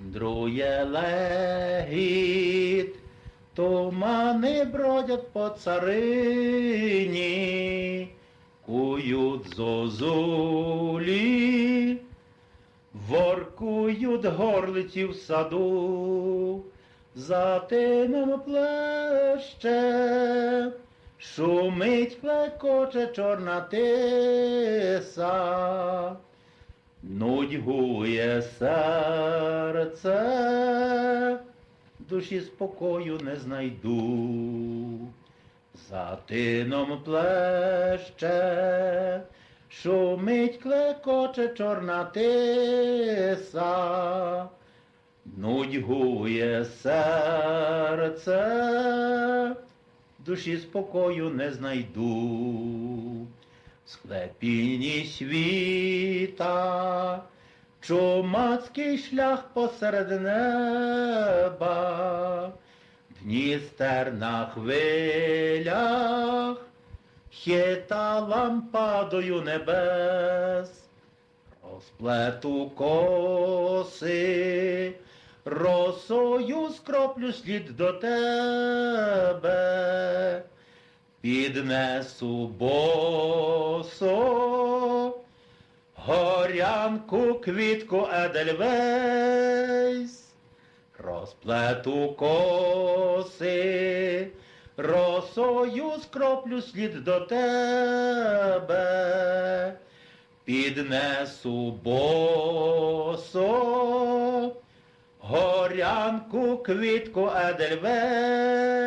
Мандрує легіт, тумани бродять по царині, кують зозулі, воркують горлиці в саду, за тином плеще, шумить клекоче чорна тиса. Нудьгує серце, душі спокою не знайду. За тином плеще, шумить клекоче чорна тиса. Нудьгує серце, душі спокою не знайду. Склепінні світа, чумацький шлях посеред неба, Дністер на хвилях, хита лампадою небес, розплету коси, росою скроплю слід до тебе. Піднесу босо, горянку квітку Едельвейс, розплету коси, росою скроплю слід до тебе, піднесу босо, горянку квітку Едельвейс.